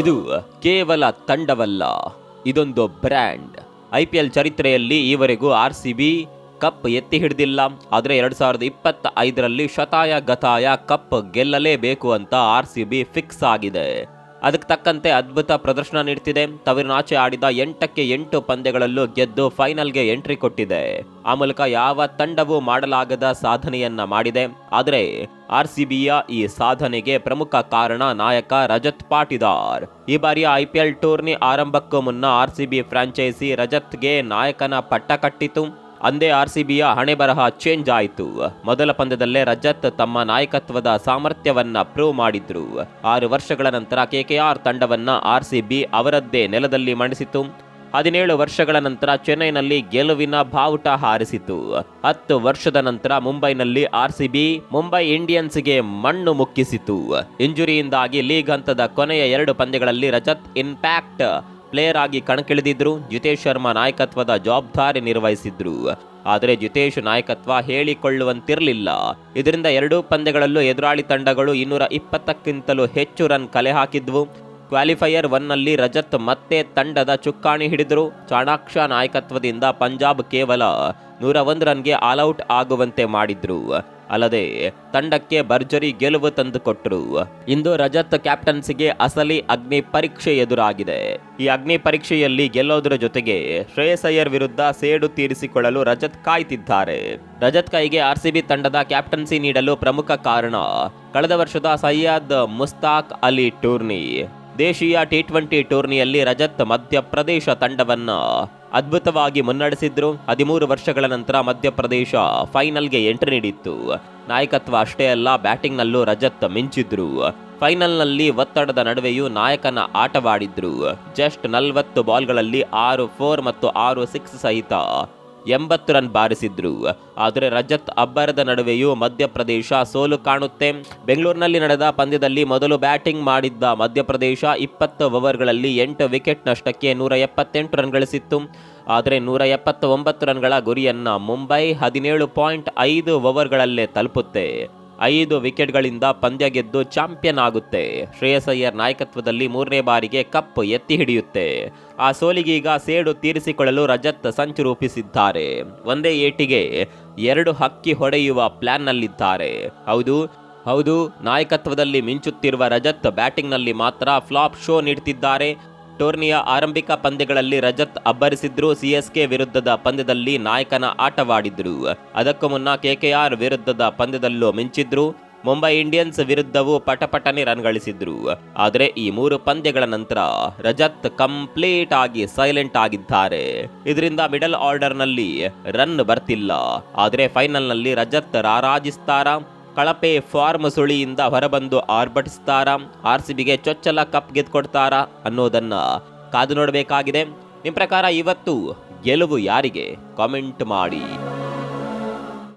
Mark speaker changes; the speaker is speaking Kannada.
Speaker 1: ಇದು ಕೇವಲ ತಂಡವಲ್ಲ, ಇದೊಂದು ಬ್ರ್ಯಾಂಡ್. ಐ ಪಿ ಎಲ್ ಚರಿತ್ರೆಯಲ್ಲಿ ಈವರೆಗೂ ಆರ್ ಸಿ ಬಿ ಕಪ್ ಎತ್ತಿ ಹಿಡಿದಿಲ್ಲ. ಆದರೆ ಎರಡು ಸಾವಿರದ ಇಪ್ಪತ್ತ ಐದರಲ್ಲಿ ಶತಾಯ ಗತಾಯ ಕಪ್ ಗೆಲ್ಲಲೇಬೇಕು ಅಂತ ಆರ್ ಸಿ ಬಿ ಫಿಕ್ಸ್ ಆಗಿದೆ. ಅದಕ್ಕೆ ತಕ್ಕಂತೆ ಅದ್ಭುತ ಪ್ರದರ್ಶನ ನೀಡ್ತಿದೆ. ತವರಿನಾಚೆ ಆಡಿದ ಎಂಟಕ್ಕೆ ಎಂಟು ಪಂದ್ಯಗಳಲ್ಲೂ ಗೆದ್ದು ಫೈನಲ್ಗೆ ಎಂಟ್ರಿ ಕೊಟ್ಟಿದೆ. ಆ ಮೂಲಕ ಯಾವ ತಂಡವೂ ಮಾಡಲಾಗದ ಸಾಧನೆಯನ್ನ ಮಾಡಿದೆ. ಆದರೆ ಆರ್ ಸಿ ಈ ಸಾಧನೆಗೆ ಪ್ರಮುಖ ಕಾರಣ ನಾಯಕ ರಜತ್ ಪಾಟಿದಾರ್. ಈ ಬಾರಿಯ ಐ ಪಿ ಎಲ್ ಟೂರ್ನಿ ಆರಂಭಕ್ಕೂ ಮುನ್ನ ಆರ್ ಸಿ ಬಿ ಫ್ರಾಂಚೈಸಿ ರಜತ್ಗೆ ನಾಯಕನ ಪಟ್ಟ ಕಟ್ಟಿತು ಅಂದೇ ಆರ್ ಸಿ ಹಣೆ ಬರಹ ಚೇಂಜ್ ಆಯಿತು. ಮೊದಲ ಪಂದ್ಯದಲ್ಲೇ ರಜತ್ ತಮ್ಮ ನಾಯಕತ್ವದ ಸಾಮರ್ಥ್ಯವನ್ನ ಪ್ರೂವ್ ಮಾಡಿದ್ರು. ಆರು ವರ್ಷಗಳ ನಂತರ ಕೆಕೆಆರ್ ತಂಡವನ್ನ ಆರ್ ಸಿ ಬಿ ಅವರದ್ದೇ ನೆಲದಲ್ಲಿ ಮಂಡಿಸಿತು ಹದಿನೇಳು ವರ್ಷಗಳ ನಂತರ ಚೆನ್ನೈನಲ್ಲಿ ಗೆಲುವಿನ ಬಾವುಟ ಹಾರಿಸಿತು. ಹತ್ತು ವರ್ಷದ ನಂತರ ಮುಂಬೈನಲ್ಲಿ ಆರ್ ಸಿ ಬಿ ಮುಂಬೈ ಇಂಡಿಯನ್ಸ್ಗೆ ಮಣ್ಣು ಮುಕ್ಕಿಸಿತು. ಇಂಜುರಿಯಿಂದಾಗಿ ಲೀಗ್ ಹಂತದ ಕೊನೆಯ ಎರಡು ಪಂದ್ಯಗಳಲ್ಲಿ ರಜತ್ ಇಂಪ್ಯಾಕ್ಟ್ ಪ್ಲೇಯರ್ ಆಗಿ ಕಣಕ್ಕಿಳಿದಿದ್ರು. ಜಿತೇಶ್ ಶರ್ಮಾ ನಾಯಕತ್ವದ ಜವಾಬ್ದಾರಿ ನಿರ್ವಹಿಸಿದ್ರು. ಆದರೆ ಜಿತೇಶ್ ನಾಯಕತ್ವ ಹೇಳಿಕೊಳ್ಳುವಂತಿರಲಿಲ್ಲ. ಇದರಿಂದ ಎರಡೂ ಪಂದ್ಯಗಳಲ್ಲೂ ಎದುರಾಳಿ ತಂಡಗಳು ಇನ್ನೂರ ಇಪ್ಪತ್ತಕ್ಕಿಂತಲೂ ಹೆಚ್ಚು ರನ್ ಕಲೆ ಹಾಕಿದ್ವು. ಕ್ವಾಲಿಫೈಯರ್ ಒನ್ನಲ್ಲಿ ರಜತ್ ಮತ್ತೆ ತಂಡದ ಚುಕ್ಕಾಣಿ ಹಿಡಿದರು. ಚಾಣಾಕ್ಷ ನಾಯಕತ್ವದಿಂದ ಪಂಜಾಬ್ ಕೇವಲ ನೂರ ಒಂದು ರನ್ಗೆ ಆಲ್ಔಟ್ ಆಗುವಂತೆ ಮಾಡಿದ್ರು. ಅಲ್ಲದೆ ತಂಡಕ್ಕೆ ಭರ್ಜರಿ ಗೆಲುವು ತಂದುಕೊಟ್ಟರು ಇಂದು ರಜತ್ ಕ್ಯಾಪ್ಟನ್ಸಿಗೆ ಅಸಲಿ ಅಗ್ನಿ ಪರೀಕ್ಷೆ ಎದುರಾಗಿದೆ. ಈ ಅಗ್ನಿ ಪರೀಕ್ಷೆಯಲ್ಲಿ ಗೆಲ್ಲೋದ್ರ ಜೊತೆಗೆ ಶ್ರೇಯಸ್ ಅಯ್ಯರ್ ವಿರುದ್ಧ ಸೇಡು ತೀರಿಸಿಕೊಳ್ಳಲು ರಜತ್ ಕಾಯ್ತಿದ್ದಾರೆ. ರಜತ್ ಕೈಗೆ ಆರ್ಸಿಬಿ ತಂಡದ ಕ್ಯಾಪ್ಟನ್ಸಿ ನೀಡಲು ಪ್ರಮುಖ ಕಾರಣ ಕಳೆದ ವರ್ಷದ ಸಯ್ಯದ್ ಮುಸ್ತಾಕ್ ಅಲಿ ಟೂರ್ನಿ. ದೇಶೀಯ ಟಿ ಟ್ವೆಂಟಿ ಟೂರ್ನಿಯಲ್ಲಿ ರಜತ್ ಮಧ್ಯಪ್ರದೇಶ ತಂಡವನ್ನ ಅದ್ಭುತವಾಗಿ ಮುನ್ನಡೆಸಿದ್ರು. ಹದಿಮೂರು ವರ್ಷಗಳ ನಂತರ ಮಧ್ಯಪ್ರದೇಶ ಫೈನಲ್ಗೆ ಎಂಟ್ರಿ ನೀಡಿತ್ತು. ನಾಯಕತ್ವ ಅಷ್ಟೇ ಅಲ್ಲ, ಬ್ಯಾಟಿಂಗ್ನಲ್ಲೂ ರಜತ್ ಮಿಂಚಿದ್ರು. ಫೈನಲ್ನಲ್ಲಿ ಒತ್ತಡದ ನಡುವೆಯೂ ನಾಯಕನ ಆಟವಾಡಿದ್ರು. ಜಸ್ಟ್ ನಲವತ್ತು ಬಾಲ್ಗಳಲ್ಲಿ ಆರು, ಫೋರ್ ಮತ್ತು ಆರು, ಸಿಕ್ಸ್ ಸಹಿತ ಎಂಬತ್ತು ರನ್ ಬಾರಿಸಿದ್ರು. ಆದರೆ ರಜತ್ ಅಬ್ಬರದ ನಡುವೆಯೂ ಮಧ್ಯಪ್ರದೇಶ ಸೋಲು ಕಾಣುತ್ತೆ. ಬೆಂಗಳೂರಿನಲ್ಲಿ ನಡೆದ ಪಂದ್ಯದಲ್ಲಿ ಮೊದಲು ಬ್ಯಾಟಿಂಗ್ ಮಾಡಿದ್ದ ಮಧ್ಯಪ್ರದೇಶ ಇಪ್ಪತ್ತು ಓವರ್ಗಳಲ್ಲಿ ಎಂಟು ವಿಕೆಟ್ ನಷ್ಟಕ್ಕೆ ನೂರ ಎಪ್ಪತ್ತೆಂಟು ರನ್ ಗಳಿಸಿತ್ತು. ಆದರೆ ನೂರ ಎಪ್ಪತ್ತೊಂಬತ್ತು ರನ್ಗಳ ಗುರಿಯನ್ನು ಮುಂಬೈ ಹದಿನೇಳು ಪಾಯಿಂಟ್ ಐದು ಓವರ್ಗಳಲ್ಲೇ ತಲುಪುತ್ತೆ. ಐದು ವಿಕೆಟ್ಗಳಿಂದ ಪಂದ್ಯ ಗೆದ್ದು ಚಾಂಪಿಯನ್ ಆಗುತ್ತೆ. ಶ್ರೇಯಸ್ ಅಯ್ಯರ್ ನಾಯಕತ್ವದಲ್ಲಿ ಮೂರನೇ ಬಾರಿಗೆ ಕಪ್ ಎತ್ತಿ ಹಿಡಿಯುತ್ತೆ. ಆ ಸೋಲಿಗೀಗ ಸೇಡು ತೀರಿಸಿಕೊಳ್ಳಲು ರಜತ್ ಸಂಚು ರೂಪಿಸಿದ್ದಾರೆ. ಒಂದೇ ಏಟಿಗೆ ಎರಡು ಹಕ್ಕಿ ಹೊಡೆಯುವ ಪ್ಲಾನ್ನಲ್ಲಿದ್ದಾರೆ. ಹೌದು ಹೌದು, ನಾಯಕತ್ವದಲ್ಲಿ ಮಿಂಚುತ್ತಿರುವ ರಜತ್ ಬ್ಯಾಟಿಂಗ್ನಲ್ಲಿ ಮಾತ್ರ ಫ್ಲಾಪ್ ಶೋ ನೀಡ್ತಿದ್ದಾರೆ. ಟೂರ್ನಿಯ ಆರಂಭಿಕ ಪಂದ್ಯಗಳಲ್ಲಿ ರಜತ್ ಅಬ್ಬರಿಸಿದ್ರು ಸಿಎಸ್ಕೆ ವಿರುದ್ಧದ ಪಂದ್ಯದಲ್ಲಿ ನಾಯಕನ ಆಟವಾಡಿದ್ರು. ಅದಕ್ಕೂ ಮುನ್ನ ಕೆಕೆಆರ್ ವಿರುದ್ಧದ ಪಂದ್ಯದಲ್ಲೂ ಮಿಂಚಿದ್ರು. ಮುಂಬೈ ಇಂಡಿಯನ್ಸ್ ವಿರುದ್ಧವೂ ಪಟಪಟನೆ ರನ್ ಗಳಿಸಿದ್ರು. ಆದರೆ ಈ ಮೂರು ಪಂದ್ಯಗಳ ನಂತರ ರಜತ್ ಕಂಪ್ಲೀಟ್ ಆಗಿ ಸೈಲೆಂಟ್ ಆಗಿದ್ದಾರೆ. ಇದರಿಂದ ಮಿಡಲ್ ಆರ್ಡರ್ನಲ್ಲಿ ರನ್ ಬರ್ತಿಲ್ಲ. ಆದರೆ ಫೈನಲ್ನಲ್ಲಿ ರಜತ್ ರಾರಾಜಿಸ್ತಾರ. ಕಳಪೆ ಫಾರ್ಮ್ ಸುಳಿಯಿಂದ ಹೊರಬಂದು ಆರ್ಭಟಿಸ್ತಾರ? ಆರ್ ಸಿ ಬಿಗೆ ಚೊಚ್ಚಲ ಕಪ್ ಗೆದ್ಕೊಡ್ತಾರಾ ಅನ್ನೋದನ್ನ ಕಾದು ನೋಡಬೇಕಾಗಿದೆ. ನಿಮ್ಮ ಪ್ರಕಾರ ಇವತ್ತು ಗೆಲುವು ಯಾರಿಗೆ? ಕಾಮೆಂಟ್ ಮಾಡಿ.